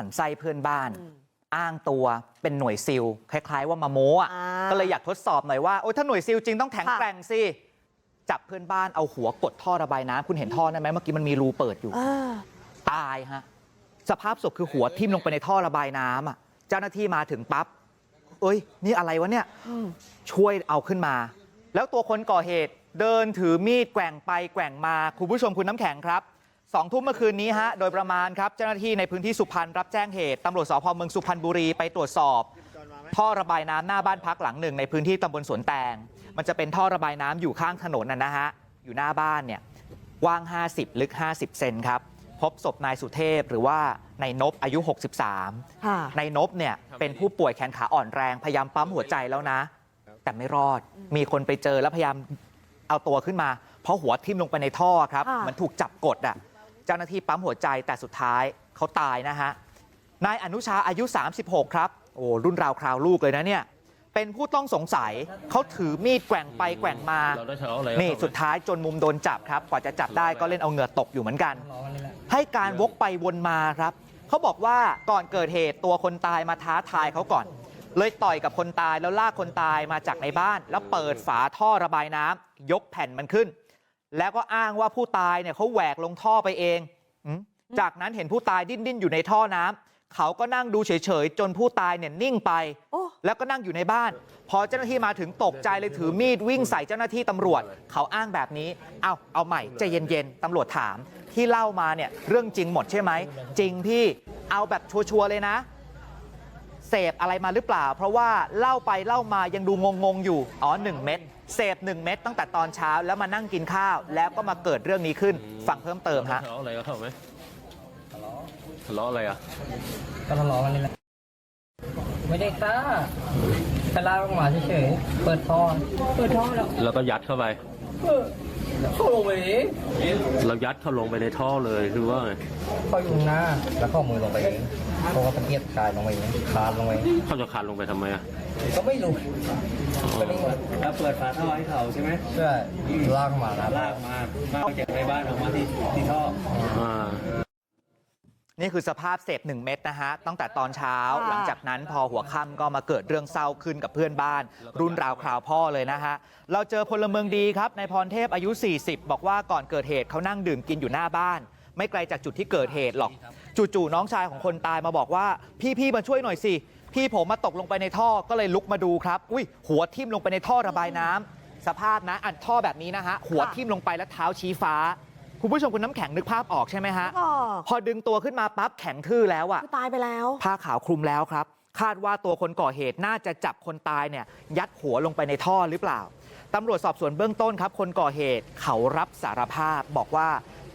มั่นไส้เพื่อนบ้านอ้างตัวเป็นหน่วยซิลคล้าย ๆ ว่ามาโม้อะอ่าก็เลยอยากทดสอบหน่อยว่าโอ้ยถ้าหน่วยซิลจริงต้องแข็งค่ะแกร่งสิจับเพื่อนบ้านเอาหัวกดท่อระบายน้ำคุณเห็นท่อนั้นไหมเมื่อกี้มันมีรูเปิดอยู่เออตายฮะสภาพศพคือหัวทิ่มลงไปในท่อระบายน้ำอะ เจ้าหน้าที่มาถึงปั๊บเอ้ย นี่อะไรวะเนี่ยอืมช่วยเอาขึ้นมา แล้วตัวคนก่อเหตุเดินถือมีดแกว่งไปแกว่งมาคุณผู้ชมคุณน้ำแข็งครับ สองทุ่มเมื่อคืนนี้ฮะโดยประมาณครับเจ้าหน้าที่ในพื้นที่สุพรรณรับแจ้งเหตุตำรวจสพเมืองสุพรรณบุรีไปตรวจสอบ ท่อระบายน้ำหน้าบ้านพักหลังหนึ่งในพื้นที่ตำบลสวนแตง มันจะเป็นท่อระบายน้ำอยู่ข้างถนนน่ะนะฮะอยู่หน้าบ้านเนี่ยกว้าง 50 ลึก 50 เซนครับพบศพนายสุเทพหรือว่านายนบอายุ 63ค่ะนายนบเนี่ยเป็นผู้ป่วยแขนขาอ่อนแรงพยายามปั๊มหัวใจแล้วนะ แต่ไม่รอดมีคนไปเจอแล้วพยายามเอาตัวขึ้นมา เพราะหัวทิ่มลงไปในท่อครับค่ะมันถูกจับกดอะเจ้าหน้าที่ปั๊มหัวใจแต่สุดท้ายเขาตายนะฮะนายอนุชาอายุ36ครับโอ้รุ่นราวคราวลูกเลยนะเนี่ยเป็นผู้ต้องสงสัยเขาถือมีดแกว่งไปแกว่งมาเนี่สุดท้ายจนมุมโดนจับครับกว่าจะจับได้ก็เล่นเอาเหงื่อตกอยู่เหมือนกัน ให้การวกไปวนมาครับเขาบอกว่าก่อนเกิดเหตุตัวคนตายมาท้าทายเขาก่อน เลยต่อยกับคนตายแล้วลากคนตายมาจากในบ้าน แล้วเปิดฝาท่อระบายน้ำยกแผ่นมันขึ้น แล้วก็อ้างว่าผู้ตายเนี่ยเขาแหวกลงท่อไปเองอืมจากนั้นเห็นผู้ตายดิ้นดิ้นๆอยู่ในท่อน้ำเขาก็นั่งดูเฉยๆจนผู้ตายเนี่ยนิ่งไปโอ้แล้วก็นั่งอยู่ในบ้าน พอเจ้าหน้าที่มาถึงตกใจเลยถือมีดวิ่งใส่เจ้าหน้าที่ตำรวจ เขาอ้างแบบนี้ เอาเอาใหม่ใจเย็นๆตำรวจถาม ที่เล่ามาเนี่ยเรื่องจริงหมดใช่ไหม จริงพี่เอาแบบชัวร์ๆเลยนะ เสพอะไรมาหรือเปล่า เพราะว่าเล่าไปเล่ามายังดูงงๆอยู่อ๋อ1เม็ด เสพ1เม็ดตั้งแต่ตอนเช้าแล้วมานั่งกินข้าว แล้วก็มาเกิดเรื่องนี้ขึ้นฟังเพิ่มเติมฮะทะเลาะอะไรกับเขาไหมทะเลาะอะไรอะก็ทะเลาะกันนี่แหละไม่ได้ฆ่าแค่ลากลงมาเฉยๆเปิดท่อเปิดท่อแล้วแล้วก็ยัดเข้าไปเออเข้าลงไปเองเรายัดเขาลงไปในท่อเลยคือว่าไงเข้าอยู่ข้างหน้าแล้วเข้ามือลงไปเอง เพราะว่าตะเกียบกายลงไปเองคลานลงไปเขาจะคานลงไปทำไมอะก็ไม่รู้ก็นี่แล้วเปิดฝาท่อให้เขาใช่ไหมเพื่อลากมานะลากมาลากจากในบ้านออกมาที่ที่ท่อ อ่า นี่คือสภาพเสพ1เม็ดนะฮะ ตั้งแต่ตอนเช้า ค่ะ หลังจากนั้นพอหัวค่ำก็มาเกิดเรื่องเศร้าขึ้นกับเพื่อนบ้าน รุ่นราวคราวพ่อเลยนะฮะ เราเจอพลเมืองดีครับนายพรเทพอายุ 40 บอกว่าก่อนเกิดเหตุเขานั่งดื่มกินอยู่หน้าบ้าน ไม่ไกลจากจุดที่เกิดเหตุหรอกจู่ๆน้องชายของคนตายมาบอกว่าพี่ๆมาช่วยหน่อยสิพี่ผมมาตกลงไปในท่อก็เลยลุกมาดูครับอุ้ยหัวทิ่มลงไปในท่อระบายน้ำสภาพนะอันท่อแบบนี้นะฮะหัวทิ่มลงไปแล้วเท้าชี้ฟ้า คุณผู้ชมคุณน้ำแข็งนึกภาพออกใช่ไหมฮะก็พอดึงตัวขึ้นมาปั๊บแข็งทื่อแล้วอะคือตายไปแล้วผ้าขาวคลุมแล้วครับ คาดว่าตัวคนก่อเหตุน่าจะจับคนตายเนี่ยยัดหัวลงไปในท่อหรือเปล่าตำรวจสอบสวนเบื้องต้นครับ คนก่อเหตุเขารับสารภาพบอกว่า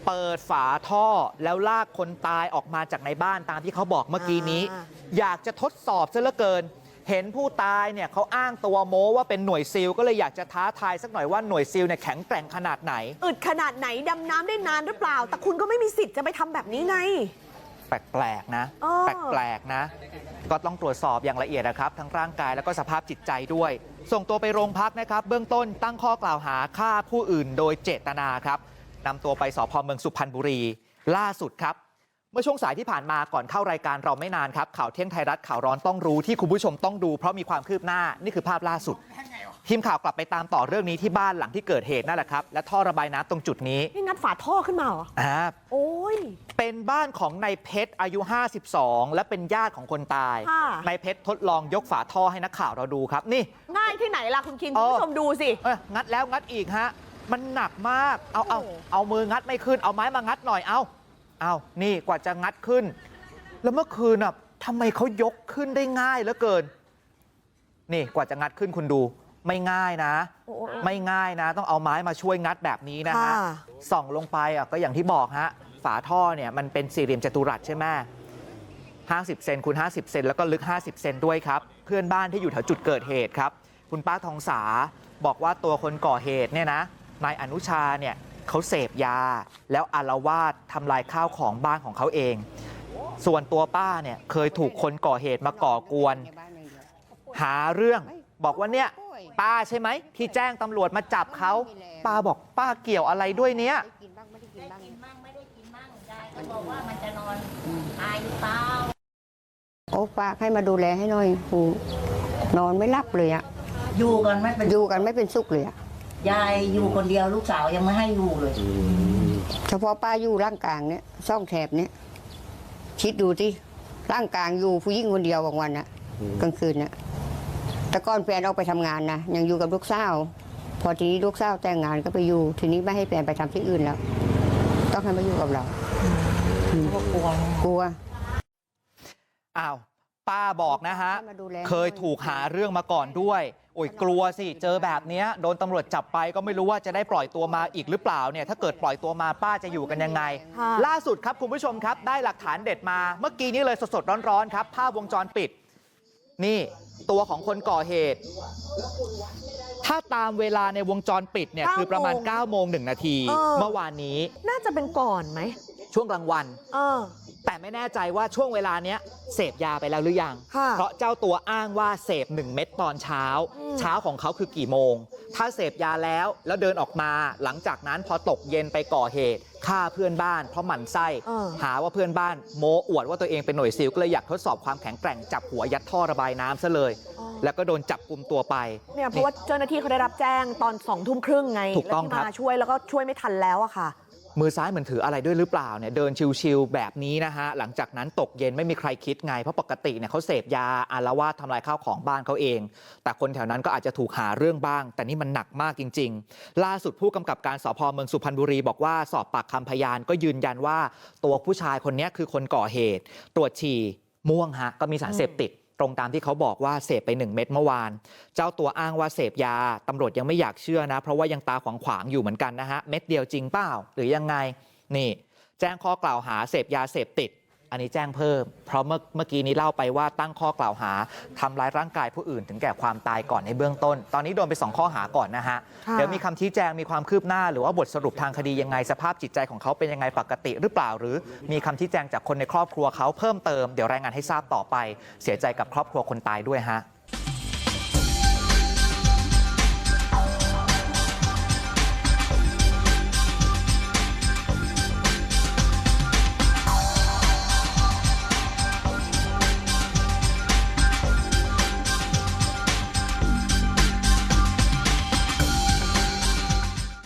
เปิดฝาท่อแล้วลากคนตายออกมาจากในบ้านตามที่เขาบอกเมื่อกี้นี้อ่าอยากจะทดสอบซะเหลือเกิน เห็นผู้ตายเนี่ยเขาอ้างตัวโม้ว่าเป็นหน่วยซิลก็เลยอยากจะท้าทายสักหน่อยว่าหน่วยซิลเนี่ยแข็งแกร่งขนาดไหน อึดขนาดไหนดำน้ำได้นานหรือเปล่า แต่คุณก็ไม่มีสิทธิ์จะไปทำแบบนี้ไง แปลกๆนะ เออ แปลกๆนะ ก็ต้องตรวจสอบอย่างละเอียดนะครับ ทั้งร่างกายแล้วก็สภาพจิตใจด้วย ส่งตัวไปโรงพักนะครับ เบื้องต้นตั้งข้อกล่าวหาฆ่าผู้อื่นโดยเจตนาครับ นำตัวไปสพเมืองสุพรรณบุรีล่าสุดครับเมื่อช่วงสายที่ผ่านมาก่อนเข้ารายการเราไม่นานครับข่าวเที่ยงไทยรัฐข่าวร้อนต้องรู้ที่คุณผู้ชมต้องดูเพราะมีความคืบหน้านี่คือภาพล่าสุด ทีมข่าวกลับไปตามต่อเรื่องนี้ที่บ้านหลังที่เกิดเหตุนั่นแหละครับและท่อระบายน้ำตรงจุดนี้นี่งัดฝาท่อขึ้นมาเหรออ่าโอ้ยเป็นบ้านของนายเพชรอายุ 52 และเป็นญาติของคนตายค่ะนายเพชรทดลองยกฝาท่อให้นักข่าวเราดูครับนี่ง่ายที่ไหนล่ะคุณคิงเอคุณอผู้ชมดูสิเอ้ยงัดแล้วงัดอีกฮะ มันหนักมาก เอาเอาโอ้เอามืองัดไม่ขึ้น เอาไม้มางัดหน่อย เอาเอานี่กว่าจะงัดขึ้น แล้วเมื่อคืนอะทำไมเขายกขึ้นได้ง่ายเหลือเกิน นี่กว่าจะงัดขึ้นคุณดู ไม่ง่ายนะโอ้ไม่ง่ายนะ ต้องเอาไม้มาช่วยงัดแบบนี้นะฮะค่ะส่องลงไปอะก็อย่างที่บอกฮะ ฝาท่อเนี่ยมันเป็นสี่เหลี่ยมจัตุรัสใช่ไหม50เซนคูณ50เซนแล้วก็ลึก50เซนด้วยครับ เพื่อนบ้านที่อยู่แถวจุดเกิดเหตุครับ คุณป้าทองสาบอกว่าตัวคนก่อเหตุเนี่ยนะ นายอนุชาเนี่ยเขาเสพยาแล้วอารวาสทำลายข้าวของบ้านของเขาเอง ส่วนตัวป้าเนี่ยเคยถูกคนก่อเหตุมาก่อกวน หาเรื่องบอกว่าเนี่ยป้าใช่ไหมที่แจ้งตำรวจมาจับเขาป้าบอกป้าเกี่ยวอะไรด้วยเนี้ยได้ป้าให้มาดูแลให้หน่อยนอนไม่หลับเลยอะอยู่กันไม่เป็นอยู่กันไม่เป็นสุขเลยอะ ยายอยู่คนเดียวลูกสาวยังไม่ให้อยู่เลย เฉพาะป้าอยู่ร่างกลางเนี่ยซ่องแถบเนี่ยคิดดูที่ร่างกลางอยู่ผู้หญิงคนเดียวบางวันอะกลางคืนน่ะแต่ก่อนแฟนออกไปทำงานนะยังอยู่กับลูกสาวพอทีนี้ลูกสาวแต่งงานก็ไปอยู่ ทีนี้ไม่ให้แฟนไปทำที่อื่นแล้ว ต้องให้มาอยู่กับเรา กลัว กลัว อ้าว ป้าบอกนะฮะให้มาดูแลเคยถูกหาเรื่องมาก่อนด้วย โอ้ยกลัวสิเจอแบบเนี้ยโดนตำรวจจับไปก็ไม่รู้ว่าจะได้ปล่อยตัวมาอีกหรือเปล่าเนี่ยถ้าเกิดปล่อยตัวมาป้าจะอยู่กันยังไงค่ะล่าสุดครับคุณผู้ชมครับได้หลักฐานเด็ดมา เมื่อกี้นี้เลยสดๆร้อนๆครับภาพวงจรปิด นี่ตัวของคนก่อเหตุ ถ้าตามเวลาในวงจรปิดเนี่ยคือประมาณ9โมง1นาทีเออเมื่อวานนี้ น่าจะเป็นก่อนไหมช่วงกลางวันเออ แต่ไม่แน่ใจว่าช่วงเวลาเนี้ยเสพยาไปแล้วหรือยังค่ะเพราะเจ้าตัวอ้างว่าเสพ1เม็ดตอนเช้าอืมเช้าของเขาคือกี่โมง ถ้าเสพยาแล้วแล้วเดินออกมาหลังจากนั้นพอตกเย็นไปก่อเหตุฆ่าเพื่อนบ้าน เพราะหมั่นไส้เออหาว่าเพื่อนบ้านโมอวดว่าตัวเองเป็นหน่วยซิลก็เลยอยากทดสอบความแข็งแกร่งจับหัวยัดท่อระบายน้ำซะเลย แล้วก็โดนจับกลุ่มตัวไปเนี่ยเพราะว่าเจ้าหน้าที่เขาได้รับแจ้งตอนสองทุ่มครึ่งไงถูกต้องแล้วที่ครับมาช่วยแล้วก็ช่วยไม่ทันแล้วอะค่ะ มือซ้ายเหมือนถืออะไรด้วยหรือเปล่าเนี่ยเดินชิวๆแบบนี้นะฮะหลังจากนั้นตกเย็นไม่มีใครคิดไงเพราะปกติเนี่ยเขาเสพยาอารวาสทำลายข้าวของบ้านเขาเอง แต่คนแถวนั้นก็อาจจะถูกหาเรื่องบ้าง แต่นี่มันหนักมากจริง ๆ ล่าสุดผู้กำกับการสพเมืองสุพรรณบุรีบอกว่าสอบปากคำพยานก็ยืนยันว่า ตัวผู้ชายคนนี้คือคนก่อเหตุ ตรวจฉี่ม่วงฮะก็มีสารเสพติด ตรงตามที่เขาบอกว่าเสพไป1เม็ดเมื่อวาน เจ้าตัวอ้างว่าเสพยาตำรวจยังไม่อยากเชื่อนะ เพราะว่ายังตาขวางขวางๆอยู่เหมือนกันนะฮะเม็ดเดียวจริงเปล่าหรือยังไงนี่ แจ้งข้อกล่าวหาเสพยาเสพติด อันนี้แจ้งเพิ่ม เพราะเมื่อเมื่อกี้นี้เล่าไปว่าตั้งข้อกล่าวหาทำร้ายร่างกายผู้อื่น ถึงแก่ความตายก่อนในเบื้องต้น ตอนนี้โดนไปสองข้อหาก่อนนะฮะค่ะเดี๋ยวมีคำชี้แจงมีความคืบหน้า หรือว่าบทสรุปทางคดียังไงสภาพจิตใจของเขาเป็นยังไงปกติหรือเปล่า หรือมีคำชี้แจงจากคนในครอบครัวเขาเพิ่มเติมเดี๋ยวรายงานให้ทราบต่อไป เสียใจกับครอบครัวคนตายด้วยฮะ